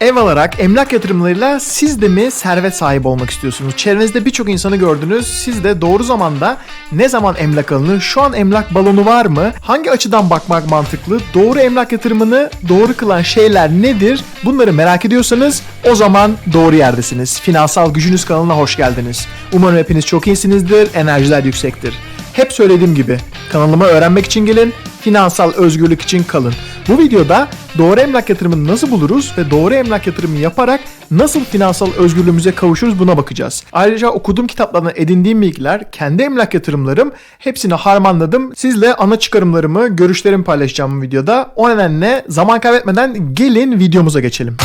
Ev alarak emlak yatırımlarıyla siz de mi servet sahibi olmak istiyorsunuz? Çevrenizde birçok insanı gördünüz. Siz de doğru zamanda ne zaman emlak alınır? Şu an emlak balonu var mı? Hangi açıdan bakmak mantıklı? Doğru emlak yatırımını doğru kılan şeyler nedir? Bunları merak ediyorsanız o zaman doğru yerdesiniz. Finansal Gücünüz kanalına hoş geldiniz. Umarım hepiniz çok iyisinizdir, enerjiler yüksektir. Hep söylediğim gibi kanalıma öğrenmek için gelin, finansal özgürlük için kalın. Bu videoda doğru emlak yatırımını nasıl buluruz ve doğru emlak yatırımı yaparak nasıl finansal özgürlüğümüze kavuşuruz buna bakacağız. Ayrıca okuduğum kitaplardan edindiğim bilgiler, kendi emlak yatırımlarım hepsini harmanladım. Sizle ana çıkarımlarımı, görüşlerimi paylaşacağım bu videoda. O nedenle zaman kaybetmeden gelin videomuza geçelim.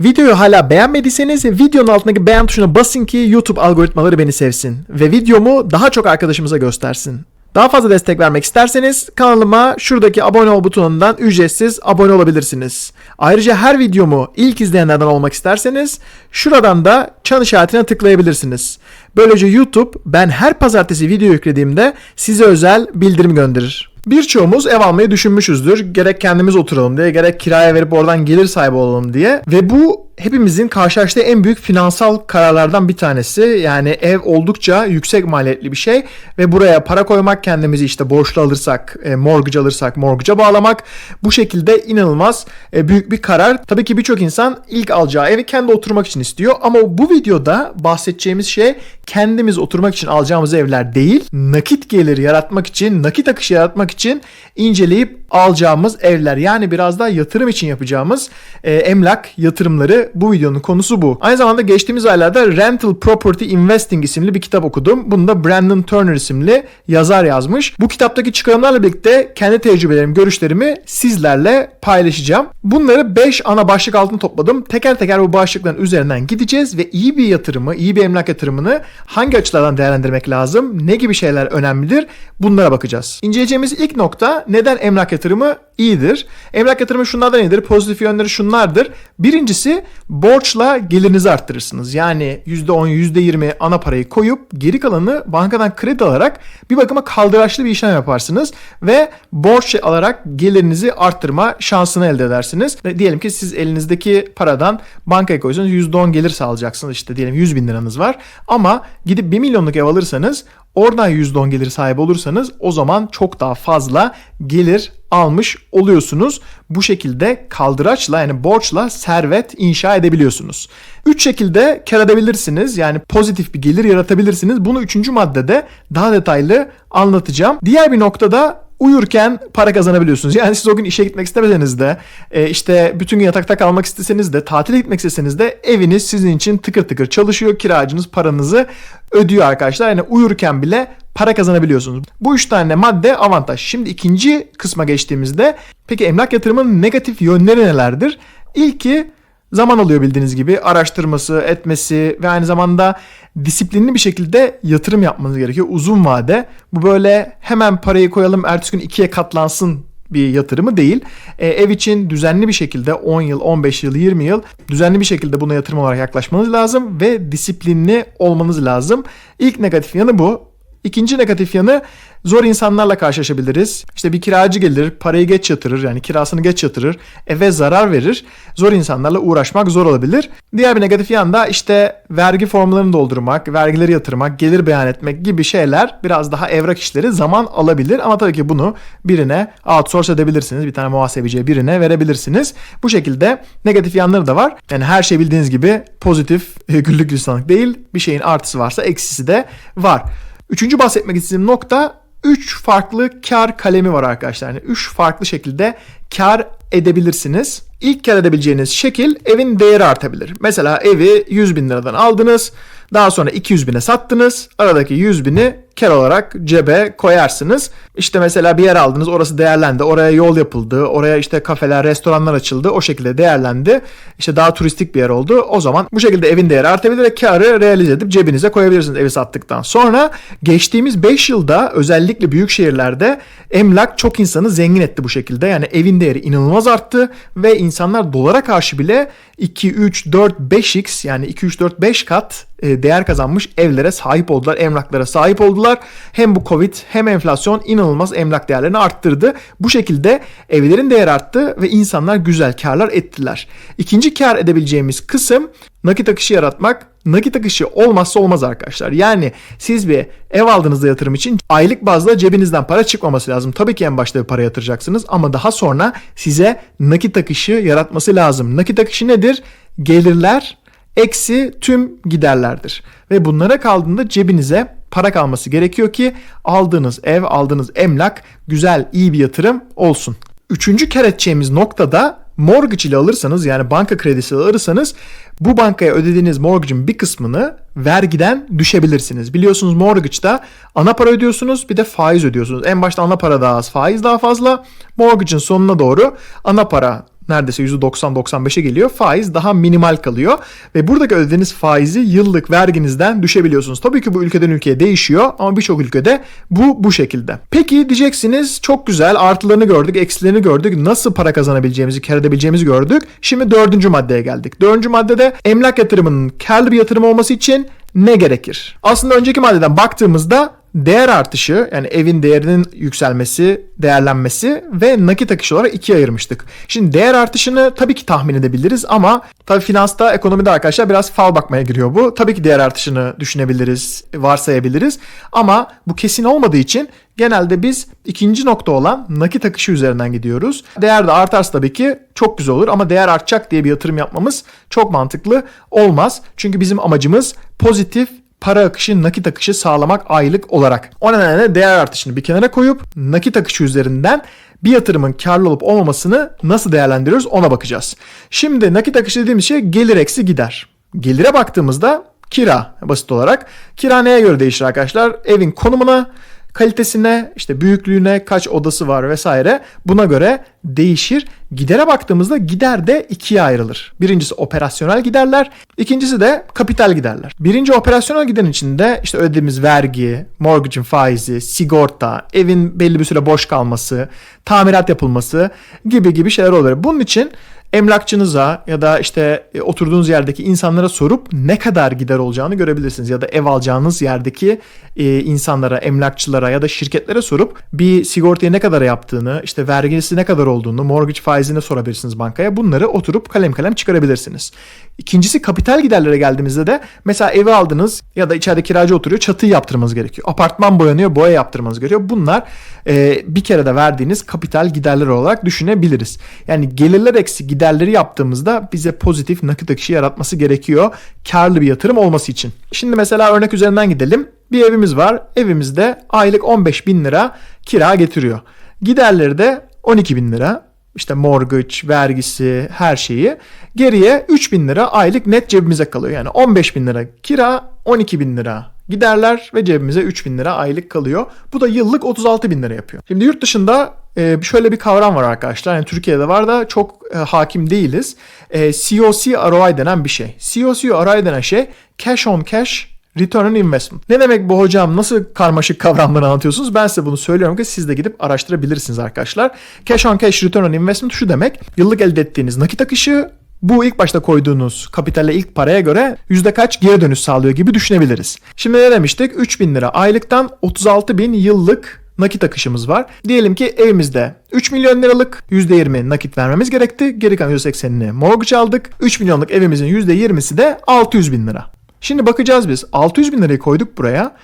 Videoyu hala beğenmediyseniz videonun altındaki beğen tuşuna basın ki YouTube algoritmaları beni sevsin ve videomu daha çok arkadaşımıza göstersin. Daha fazla destek vermek isterseniz kanalıma şuradaki abone ol butonundan ücretsiz abone olabilirsiniz. Ayrıca her videomu ilk izleyenlerden olmak isterseniz şuradan da çan işaretine tıklayabilirsiniz. Böylece YouTube ben her pazartesi video yüklediğimde size özel bildirim gönderir. Birçoğumuz ev almayı düşünmüşüzdür. Gerek kendimiz oturalım diye, gerek kiraya verip oradan gelir sahibi olalım diye. Ve bu hepimizin karşılaştığı en büyük finansal kararlardan bir tanesi. Yani ev oldukça yüksek maliyetli bir şey ve buraya para koymak, kendimizi işte borçlu alırsak, e, mortgage alırsak, mortgage'a bağlamak bu şekilde inanılmaz e, büyük bir karar. Tabii ki birçok insan ilk alacağı evi kendi oturmak için istiyor ama bu videoda bahsedeceğimiz şey kendimiz oturmak için alacağımız evler değil, nakit gelir yaratmak için, nakit akışı yaratmak için inceleyip alacağımız evler. Yani biraz daha yatırım için yapacağımız e, emlak yatırımları bu videonun konusu bu. Aynı zamanda geçtiğimiz aylarda Rental Property Investing isimli bir kitap okudum. Bunu da Brandon Turner isimli yazar yazmış. Bu kitaptaki çıkarımlarla birlikte kendi tecrübelerimi, görüşlerimi sizlerle paylaşacağım. Bunları 5 ana başlık altında topladım. Teker teker bu başlıkların üzerinden gideceğiz ve iyi bir yatırımı, iyi bir emlak yatırımını hangi açılardan değerlendirmek lazım, ne gibi şeyler önemlidir bunlara bakacağız. İnceleyeceğimiz ilk nokta neden emlak yatırımı iyidir? Emlak yatırımı şunlardan iyidir, pozitif yönleri şunlardır. Birincisi borçla gelirinizi arttırırsınız. Yani %10, %20 ana parayı koyup geri kalanı bankadan kredi alarak bir bakıma kaldıraçlı bir işlem yaparsınız ve borç alarak gelirinizi arttırma şansını elde edersiniz. Ve diyelim ki siz elinizdeki paradan bankaya koysanız %10 gelir sağlayacaksınız. İşte diyelim 100 bin liranız var ama gidip 1 milyonluk ev alırsanız oradan %10 gelir sahibi olursanız o zaman çok daha fazla gelir almış oluyorsunuz. Bu şekilde kaldıraçla yani borçla servet inşa edebiliyorsunuz. Üç şekilde kar edebilirsiniz. Yani pozitif bir gelir yaratabilirsiniz. Bunu üçüncü maddede daha detaylı anlatacağım. Diğer bir noktada uyurken para kazanabiliyorsunuz. Yani siz o gün işe gitmek istemeseniz de e, işte bütün gün yatakta kalmak isteseniz de tatile gitmek isteseniz de eviniz sizin için tıkır tıkır çalışıyor. Kiracınız paranızı ödüyor arkadaşlar. Yani uyurken bile para kazanabiliyorsunuz. Bu üç tane madde avantaj. Şimdi ikinci kısma geçtiğimizde peki emlak yatırımının negatif yönleri nelerdir? İlki zaman alıyor bildiğiniz gibi araştırması, etmesi ve aynı zamanda disiplinli bir şekilde yatırım yapmanız gerekiyor uzun vade. Bu böyle hemen parayı koyalım ertesi gün ikiye katlansın bir yatırımı değil. E, ev için düzenli bir şekilde 10 yıl, 15 yıl, 20 yıl düzenli bir şekilde buna yatırım olarak yaklaşmanız lazım ve disiplinli olmanız lazım. İlk negatif yanı bu. İkinci negatif yanı zor insanlarla karşılaşabiliriz. İşte bir kiracı gelir, parayı geç yatırır yani kirasını geç yatırır, eve zarar verir. Zor insanlarla uğraşmak zor olabilir. Diğer bir negatif yan da işte vergi formlarını doldurmak, vergileri yatırmak, gelir beyan etmek gibi şeyler biraz daha evrak işleri zaman alabilir. Ama tabii ki bunu birine outsource edebilirsiniz. Bir tane muhasebeciye birine verebilirsiniz. Bu şekilde negatif yanları da var. Yani her şey bildiğiniz gibi pozitif, güllük gülistanlık değil. Bir şeyin artısı varsa eksisi de var. Üçüncü bahsetmek istediğim nokta 3 farklı kar kalemi var arkadaşlar. Yani 3 farklı şekilde kar edebilirsiniz. İlk kar edebileceğiniz şekil evin değeri artabilir. Mesela evi 100 bin liradan aldınız. Daha sonra 200 bine sattınız. Aradaki 100 bini kar olarak cebe koyarsınız. İşte mesela bir yer aldınız orası değerlendi. Oraya yol yapıldı. Oraya işte kafeler, restoranlar açıldı. O şekilde değerlendi. İşte daha turistik bir yer oldu. O zaman bu şekilde evin değeri artabilir ve karı realize edip cebinize koyabilirsiniz evi sattıktan sonra. Geçtiğimiz 5 yılda özellikle büyük şehirlerde emlak çok insanı zengin etti bu şekilde. Yani evin değeri inanılmaz arttı ve insanlar dolara karşı bile 2, 3, 4, 5x yani 2, 3, 4, 5 kat değer kazanmış evlere sahip oldular, emlaklara sahip oldular. Hem bu Covid hem enflasyon inanılmaz emlak değerlerini arttırdı. Bu şekilde evlerin değeri arttı ve insanlar güzel karlar ettiler. İkinci kar edebileceğimiz kısım nakit akışı yaratmak. Nakit akışı olmazsa olmaz arkadaşlar. Yani siz bir ev aldığınızda yatırım için aylık bazda cebinizden para çıkmaması lazım. Tabii ki en başta bir para yatıracaksınız ama daha sonra size nakit akışı yaratması lazım. Nakit akışı nedir? Gelirler eksi tüm giderlerdir. Ve bunlara kaldığında cebinize para kalması gerekiyor ki aldığınız ev, aldığınız emlak güzel, iyi bir yatırım olsun. Üçüncü kar edeceğimiz noktada mortgage ile alırsanız yani banka kredisi alırsanız bu bankaya ödediğiniz mortgage'ın bir kısmını vergiden düşebilirsiniz. Biliyorsunuz mortgage'da ana para ödüyorsunuz bir de faiz ödüyorsunuz. En başta ana para daha az, faiz daha fazla. Mortgage'ın sonuna doğru ana para neredeyse %90-95'e geliyor. Faiz daha minimal kalıyor. Ve buradaki ödediğiniz faizi yıllık verginizden düşebiliyorsunuz. Tabii ki bu ülkeden ülkeye değişiyor ama birçok ülkede bu bu şekilde. Peki diyeceksiniz çok güzel artılarını gördük, eksilerini gördük. Nasıl para kazanabileceğimizi, kar edebileceğimizi gördük. Şimdi dördüncü maddeye geldik. Dördüncü maddede emlak yatırımının karlı bir yatırım olması için ne gerekir? Aslında önceki maddeden baktığımızda değer artışı yani evin değerinin yükselmesi, değerlenmesi ve nakit akışı olarak ikiye ayırmıştık. Şimdi değer artışını tabii ki tahmin edebiliriz ama tabii finansta, ekonomide arkadaşlar biraz fal bakmaya giriyor bu. Tabii ki değer artışını düşünebiliriz, varsayabiliriz ama bu kesin olmadığı için genelde biz ikinci nokta olan nakit akışı üzerinden gidiyoruz. Değer de artarsa tabii ki çok güzel olur ama değer artacak diye bir yatırım yapmamız çok mantıklı olmaz. Çünkü bizim amacımız pozitif para akışı, nakit akışı sağlamak aylık olarak. O nedenle değer artışını bir kenara koyup nakit akışı üzerinden bir yatırımın karlı olup olmamasını nasıl değerlendiriyoruz ona bakacağız. Şimdi nakit akışı dediğimiz şey gelir eksi gider. Gelire baktığımızda kira basit olarak. Kira neye göre değişir arkadaşlar? Evin konumuna, kalitesine, işte büyüklüğüne, kaç odası var vesaire buna göre değişir. Gidere baktığımızda gider de ikiye ayrılır. Birincisi operasyonel giderler, ikincisi de kapital giderler. Birinci operasyonel giderin içinde işte ödediğimiz vergi, mortgage'ın faizi, sigorta, evin belli bir süre boş kalması, tamirat yapılması gibi gibi şeyler oluyor. Bunun için emlakçınıza ya da işte e, oturduğunuz yerdeki insanlara sorup ne kadar gider olacağını görebilirsiniz. Ya da ev alacağınız yerdeki e, insanlara, emlakçılara ya da şirketlere sorup bir sigortayı ne kadar yaptığını, işte vergisi ne kadar olduğunu, mortgage faizini sorabilirsiniz bankaya. Bunları oturup kalem kalem çıkarabilirsiniz. İkincisi kapital giderlere geldiğimizde de mesela evi aldınız ya da içeride kiracı oturuyor çatıyı yaptırmanız gerekiyor. Apartman boyanıyor boya yaptırmanız gerekiyor. Bunlar e, bir kere de verdiğiniz kapital giderler olarak düşünebiliriz. Yani gelirler eksi giderleri yaptığımızda bize pozitif nakit akışı yaratması gerekiyor. Karlı bir yatırım olması için. Şimdi mesela örnek üzerinden gidelim. Bir evimiz var. Evimizde aylık 15 bin lira kira getiriyor. Giderleri de 12 bin lira işte mortgage, vergisi, her şeyi. Geriye 3 bin lira aylık net cebimize kalıyor. Yani 15 bin lira kira, 12 bin lira giderler ve cebimize 3 bin lira aylık kalıyor. Bu da yıllık 36 bin lira yapıyor. Şimdi yurt dışında e, şöyle bir kavram var arkadaşlar. Yani Türkiye'de var da çok e, hakim değiliz. E, COC ROI denen bir şey. COC ROI denen şey cash on cash Return on Investment. Ne demek bu hocam? Nasıl karmaşık kavramları anlatıyorsunuz? Ben size bunu söylüyorum ki siz de gidip araştırabilirsiniz arkadaşlar. Cash on cash return on investment şu demek. Yıllık elde ettiğiniz nakit akışı bu ilk başta koyduğunuz kapitale ilk paraya göre yüzde kaç geri dönüş sağlıyor gibi düşünebiliriz. Şimdi ne demiştik? 3000 lira aylıktan 36 bin yıllık nakit akışımız var. Diyelim ki evimizde 3 milyon liralık %20 nakit vermemiz gerekti. Geri kalan %80'ini mortgage aldık. 3 milyonluk evimizin %20'si de 600 bin lira. Şimdi bakacağız biz. 600 bin lirayı koyduk buraya.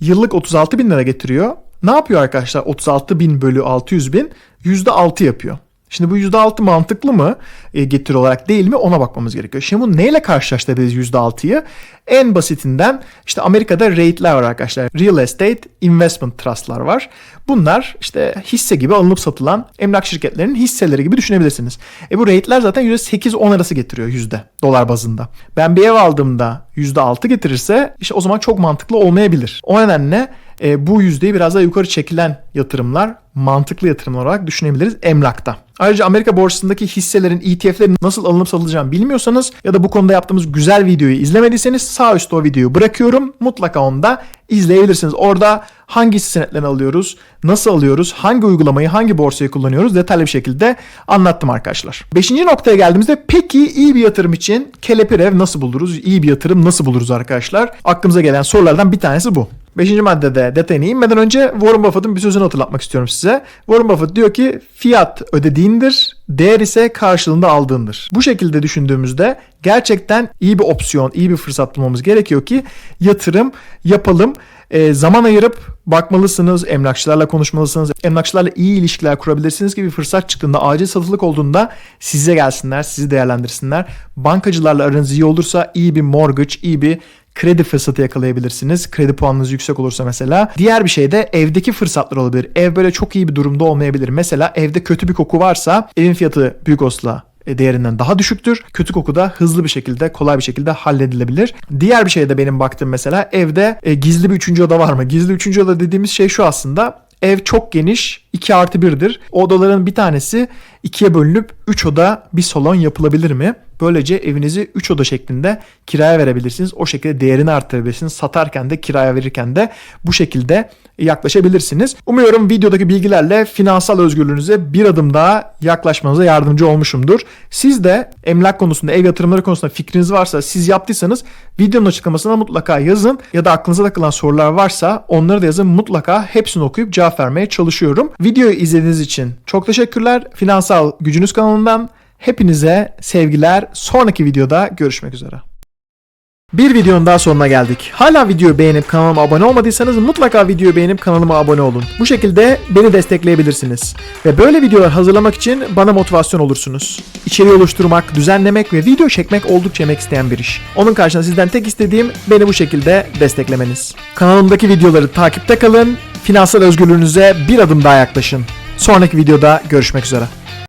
Yıllık 36 bin lira getiriyor. Ne yapıyor arkadaşlar? 36 bin bölü 600 bin %6 yapıyor. Şimdi bu %6 mantıklı mı e, getiri olarak değil mi ona bakmamız gerekiyor. Şimdi bunu neyle karşılaştırabiliriz %6'yı? En basitinden işte Amerika'da REIT'ler var arkadaşlar. Real Estate Investment Trust'lar var. Bunlar işte hisse gibi alınıp satılan emlak şirketlerinin hisseleri gibi düşünebilirsiniz. E bu REIT'ler zaten %8-10 arası getiriyor yüzde dolar bazında. Ben bir ev aldığımda %6 getirirse işte o zaman çok mantıklı olmayabilir. O nedenle e, bu yüzdeyi biraz daha yukarı çekilen yatırımlar mantıklı yatırımlar olarak düşünebiliriz emlakta. Ayrıca Amerika borsasındaki hisselerin, ETF'lerin nasıl alınıp satılacağını bilmiyorsanız ya da bu konuda yaptığımız güzel videoyu izlemediyseniz sağ üstte o videoyu bırakıyorum. Mutlaka onu da izleyebilirsiniz. Orada hangi senetlerini alıyoruz, nasıl alıyoruz, hangi uygulamayı, hangi borsayı kullanıyoruz detaylı bir şekilde anlattım arkadaşlar. Beşinci noktaya geldiğimizde peki iyi bir yatırım için kelepir ev nasıl buluruz? İyi bir yatırım nasıl buluruz arkadaşlar? Aklımıza gelen sorulardan bir tanesi bu. Beşinci maddede detayına inmeden önce Warren Buffett'ın bir sözünü hatırlatmak istiyorum size. Warren Buffett diyor ki fiyat ödediğindir, değer ise karşılığında aldığındır. Bu şekilde düşündüğümüzde gerçekten iyi bir opsiyon, iyi bir fırsat bulmamız gerekiyor ki yatırım yapalım. E, zaman ayırıp bakmalısınız, emlakçılarla konuşmalısınız, emlakçılarla iyi ilişkiler kurabilirsiniz gibi fırsat çıktığında, acil satılık olduğunda size gelsinler, sizi değerlendirsinler. Bankacılarla aranız iyi olursa iyi bir mortgage, iyi bir kredi fırsatı yakalayabilirsiniz. Kredi puanınız yüksek olursa mesela. Diğer bir şey de evdeki fırsatlar olabilir. Ev böyle çok iyi bir durumda olmayabilir. Mesela evde kötü bir koku varsa evin fiyatı büyük osla değerinden daha düşüktür. Kötü koku da hızlı bir şekilde, kolay bir şekilde halledilebilir. Diğer bir şey de benim baktığım mesela evde e, gizli bir üçüncü oda var mı? Gizli üçüncü oda dediğimiz şey şu aslında. Ev çok geniş, 2 artı 1'dir. O odaların bir tanesi ikiye bölünüp 3 oda bir salon yapılabilir mi? Böylece evinizi 3 oda şeklinde kiraya verebilirsiniz. O şekilde değerini arttırabilirsiniz. Satarken de kiraya verirken de bu şekilde yaklaşabilirsiniz. Umuyorum videodaki bilgilerle finansal özgürlüğünüze bir adım daha yaklaşmanıza yardımcı olmuşumdur. Siz de emlak konusunda, ev yatırımları konusunda fikriniz varsa, siz yaptıysanız videonun açıklamasına mutlaka yazın ya da aklınıza takılan sorular varsa onları da yazın. Mutlaka hepsini okuyup cevap vermeye çalışıyorum. Videoyu izlediğiniz için çok teşekkürler. Finansal Gücünüz kanalından hepinize sevgiler. Sonraki videoda görüşmek üzere. Bir videonun daha sonuna geldik. Hala videoyu beğenip kanalıma abone olmadıysanız mutlaka videoyu beğenip kanalıma abone olun. Bu şekilde beni destekleyebilirsiniz. Ve böyle videolar hazırlamak için bana motivasyon olursunuz. İçeriği oluşturmak, düzenlemek ve video çekmek oldukça emek isteyen bir iş. Onun karşılığında sizden tek istediğim beni bu şekilde desteklemeniz. Kanalımdaki videoları takipte kalın, finansal özgürlüğünüze bir adım daha yaklaşın. Sonraki videoda görüşmek üzere.